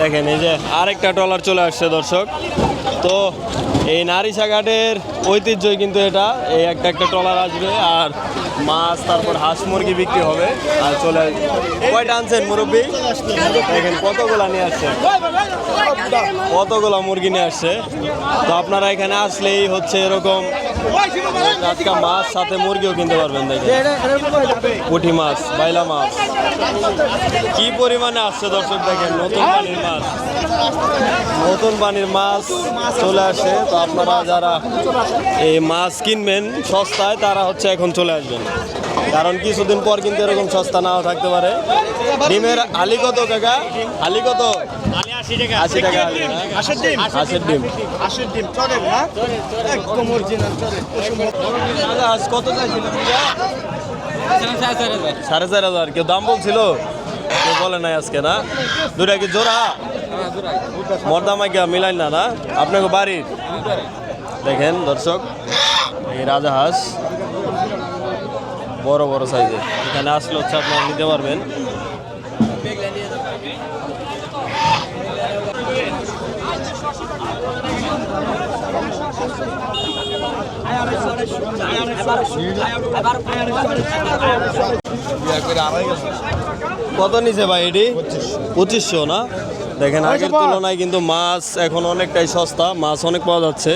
দেখেন, এই যে আরেকটা ট্রলার চলে আসছে দর্শক। তো এই নারিশা ঘাটের ঐতিহ্যই কিন্তু এটা। এই একটা একটা ট্রলার আসবে আর মাছ, তারপর হাঁস মুরগি বিক্রি হবে। আর চলে কয়টা আনছেন মুরব্বী? দেখেন, কতগুলা নিয়ে আসছে। কতগুলা মুরগি নিয়ে আসছে। তো আপনারা এখানে আসলেই হচ্ছে এরকম টাটকা মাছ সাথে মুরগিও কিনতে পারবেন দেখেন। পুঁটি মাছ, বাইলা মাছ। কি পরিমাণে আসছে দর্শক দেখেন, নতুন পানির মাছ। নতুন পানির মাছ চলে আসে। তো আপনারা যারা এই মাছ কিনবেন সস্তায়, তারা হচ্ছে এখন চলে আসবেন। কারণ কিছুদিন পর কিন্তু এরকম সস্তা নাও থাকতে পারে। ডিমের আলি কত কাকা? আলি কত? আশি টাকা। না? আজ কত সাড়ে চার হাজার। কেউ দাম বলছিল? কেউ বলে নাই আজকে না? দুটা কি জোড়া? মর্দামাইকা মিলাইন না না? আপনাকে বাড়ির? দেখেন দর্শক এই রাজা হাঁস। বড় বড় সাইজের। এখানে আসলে হচ্ছে আপনারা নিতে পারবেন। কত নিছে ভাই এটি? পঁচিশশো না? দেখেন আগের তুলনায় কিন্তু মাছ এখন অনেকটাই সস্তা মাছ অনেক পাওয়া যাচ্ছে।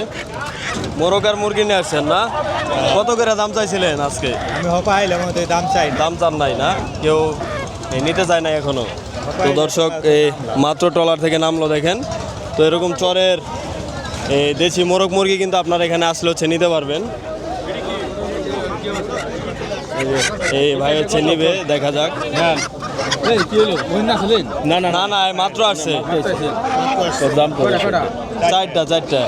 মোরকার মুরগি নিয়ে আসছেন না? কত করে দাম চাইছিলেন আজকে? আমি দাম চাই দাম চান নাই না? কেউ নিতে চায় না এখনও? তো দর্শক এই মাত্র ট্রলার থেকে নামলো দেখেন। তো এরকম চরের এই দেশি মোরগ মুরগি কিন্তু আপনারা এখানে আসলে হচ্ছে নিতে পারবেন। এই ভাই হচ্ছে নিবে দেখা যাক। না না না না মাত্র আসছে। দাম চারটা চারটা।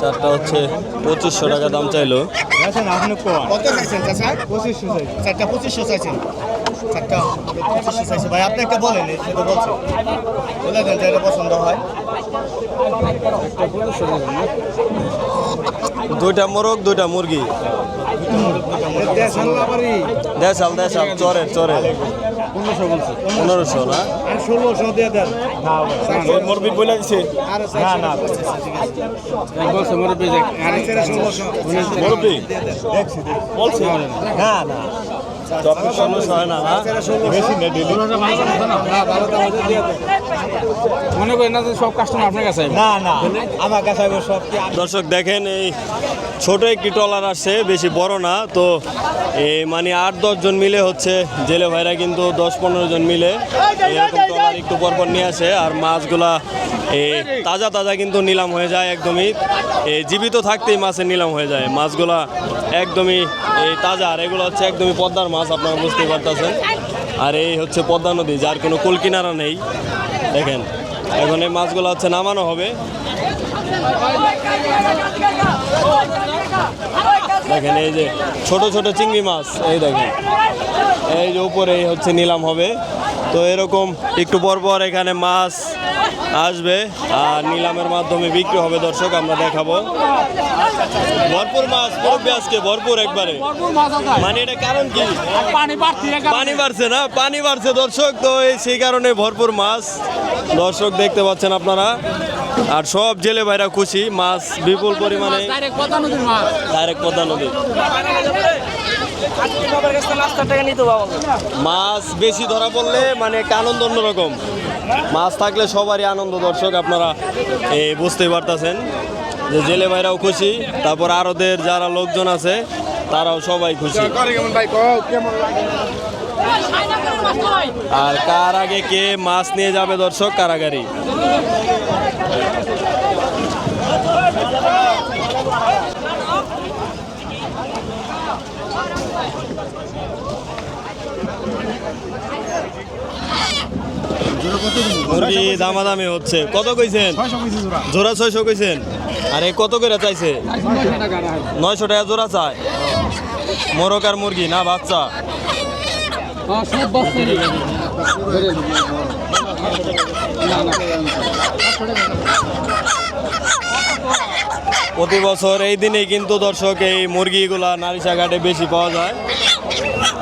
চারটা হচ্ছে পঁচিশশো টাকা দাম চাইলো। ভাই আপনি একটা বলেন এই তো বলে দেন যেটা পছন্দ হয়। দুইটা মোরগ দুইটা মুরগি। দেশাল দেশাল চরের চরের। পনেরোশো না? ষোলোশো দিয়ে দেন মুরবি বলে দিছে। না না। বলছে মুরব্বী বলছে। না না। ষোলোশো হয় না না? বেশি ডেলি। মনে করেন না সব কাস্টমার আপনার কাছে না না আমার কাছে আগে সব দর্শক দেখেন এই ছোট একটি ট্রলার আসছে বেশি বড় না তো এই মানে আট দশ জন মিলে হচ্ছে জেলে ভাইরা কিন্তু দশ পনেরো জন মিলে এরকম ট্রলার একটু পরপর নিয়ে আসে আর মাছগুলা এই তাজা তাজা কিন্তু নিলাম হয়ে যায় একদমই। এই জীবিত থাকতেই মাছের নিলাম হয়ে যায় মাছগুলা একদমই এই তাজা আর এগুলো হচ্ছে একদমই পদ্মার মাছ আপনারা বুঝতেই পারতেছেন। আর এই হচ্ছে পদ্মা নদী যার কোনো কুল কিনারা নেই। দেখেন, এখন এই মাছগুলো হচ্ছে নামানো হবে। দেখেন, এই যে ছোট ছোট চিংড়ি মাছ, এই দেখেন। এই যে উপরে হচ্ছে নিলাম হবে। তো এরকম একটু পর পর এখানে মাছ আসবে আর নিলামের মাধ্যমে বিক্রি হবে দর্শক আমরা দেখাবো। ভরপুর মাছ পড়বে আজকে ভরপুর একবারে। মানে এটা কারণ কি? পানি বাড়ছে না? পানি বাড়ছে দর্শক তো এই সেই কারণে ভরপুর মাছ। দর্শক দেখতে পাচ্ছেন আপনারা। আর সব জেলে ভাইরা খুশি মাছ বিপুল পরিমাণে। ডাইরেক্ট পদ্মা নদী। মাছ বেশি ধরা পড়লে মানে একটা আনন্দ অন্যরকম। মাছ থাকলে সবারই আনন্দ, দর্শক, আপনারা বুঝতেই পারতেছেন। যে জেলে ভাইরাও খুশি, তারপর আরদের যারা লোকজন আছে, তারাও সবাই খুশি। আর কার আগে কে মাছ নিয়ে যাবে, দর্শক, কারাগারি? মুরগি দামাদামি হচ্ছে কত কইছেন জোড়া ছয়শো কইছেন আরে কত করে চাইছে নয়শো টাকা জোড়া চায় মোরকার মুরগি না বাচ্চা প্রতি বছর এই দিনে কিন্তু দর্শক এই মুরগিগুলা নারিশা ঘাটে বেশি পাওয়া যায়।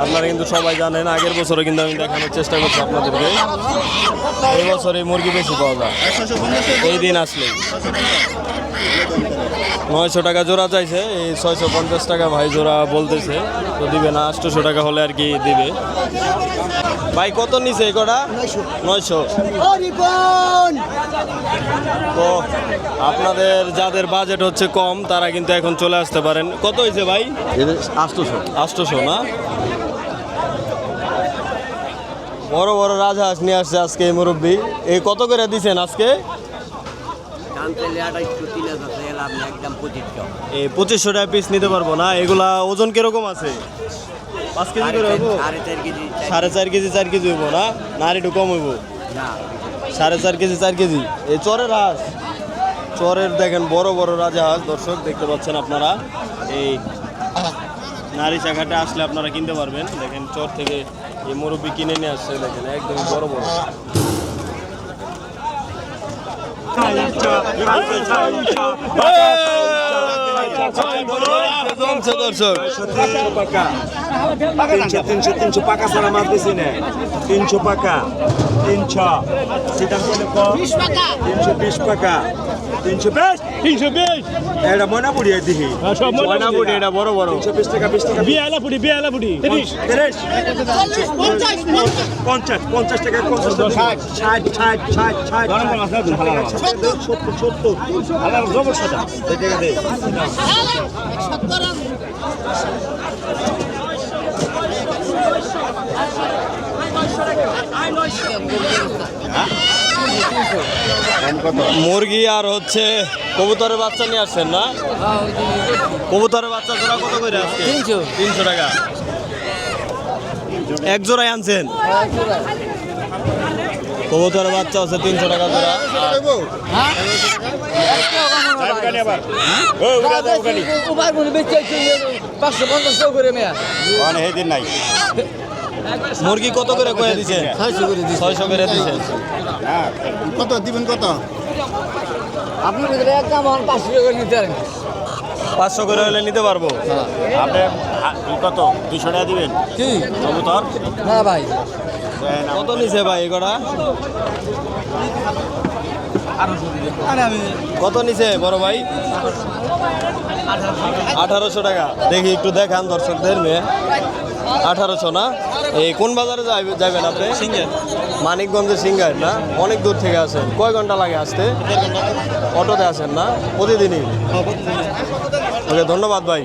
আপনারা কিন্তু সবাই জানেন, আগের বছরও কিন্তু আমি দেখানোর চেষ্টা করছি আপনাদেরকে। এই বছর এই মুরগি বেশি পাওয়া যায়। এই দিন আসলে নয়শো টাকা জোড়া চাইছে এই ছয়শো পঞ্চাশ টাকা ভাই জোড়া বলতেছে। তো দিবে না আটশোশো টাকা হলে আর কি দিবে। ভাই কত নিছে এই কটা? নয়শো। তো আপনাদের যাদের বাজেট হচ্ছে কম তারা কিন্তু এখন চলে আসতে পারেন। কত হয়েছে ভাই? আটশোশো। আটশোশো না? বড় বড় রাজহাঁস নিয়ে আসছে আজকে এই মুরব্বী। এই কত করে দিছেন আজকে? দাম চাইলে আড়াইশো তিন হাজার চাইলে আপনি একদম পঁচিশশো এই পঁচিশশো টাকা পিস নিতে পারব না। এগুলা ওজন কীরকম আছে? পাঁচ কেজি করে হইব? সাড়ে চার কেজি চার- কেজি। হইব না? না আর একটু কম হইব? সাড়ে চার কেজি চার কেজি। এই চরের হাঁস। চরের দেখেন বড় বড় রাজা হাঁস। দর্শক দেখতে পাচ্ছেন আপনারা? এই নারী শাখাটা আসলে আপনারা কিনতে পারবেন। দেখেন চর থেকে এই মুরব্বি কিনে নিয়ে আসছে দেখেন একদম বড় বড়। তিনশো তিনশো তিনশো পাকা সারা মাছ বেশি নেই তিনশো পাকা তিনশো তিনশো বিশ পাকা তিনশো বিশ তিনশো বিশ এটা ময়না পুড়ি দেখি ময়নাপুরি এটা বড় বড় তিনশো বিশ টাকা বিশ টাকা বিয়ালা পুরি বিয়ালা পুরি তিরিশ তিরিশ পঞ্চাশ পঞ্চাশ টাকা পঞ্চাশ ষাট ষাট ষাট ষাট ষাট সত্তর সত্তর সাদা টাকা দে মুরগি আর হচ্ছে কবুতরের বাচ্চা নিয়ে আসছেন না? কবুতরের বাচ্চা জোড়া কত করে আজকে? তিনশো। তিনশো টাকা। এক জোড়াই আনছেন? কবুতরের বাচ্চা হচ্ছে তিনশো টাকা জোড়া। আর মুরগি কত করে কয়ে দিছেন ছয়শো করে দিছেন কত দিবেন কত? আপনি ভিতরে একদম পাঁচশো টাকা নিতে পাঁচশো করে হলে নিতে পারব। আপনি কত? দুশো টাকা দিবেন? কি? কবুতর? না ভাই। কত নিছে ভাই এগোটা কত নিছে বড় ভাই? আঠারোশো টাকা। দেখি একটু দেখান দর্শকদের মেয়ে আঠারোশো না? এই কোন বাজারে যাবেন আপনি? সিঙ্গার। মানিকগঞ্জের সিঙ্গার না? অনেক দূর থেকে আসেন। কয় ঘণ্টা লাগে আসতে? অটোতে আসেন না? প্রতিদিনই? ওকে ধন্যবাদ ভাই।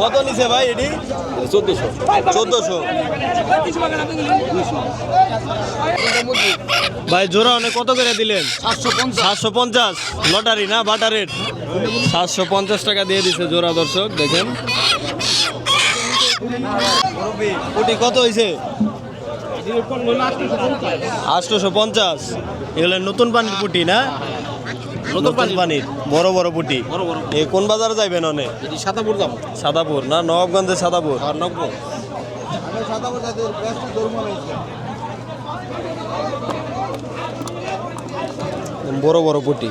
কত নিছে ভাই? এটি? চোদ্দশো। চোদ্দশো। ভাই জোড়া অনেক কত করে দিলেন? সাতশো পঞ্চাশ। লটারি না বাটারের? সাতশো পঞ্চাশ টাকা দিয়ে দিছে জোড়া দর্শক দেখেন। কোটি কত হয়েছে আটশোশো পঞ্চাশ। এগুলো নতুন পানির পুটি না? নতুন পানির। বড় বড় পুটি। এই কোন বাজারে যাইবেন অনেক সাদাপুর দাম সাদাপুর না? নবাবগঞ্জের সাদাপুর? নব্বই বড় বড় পুটি।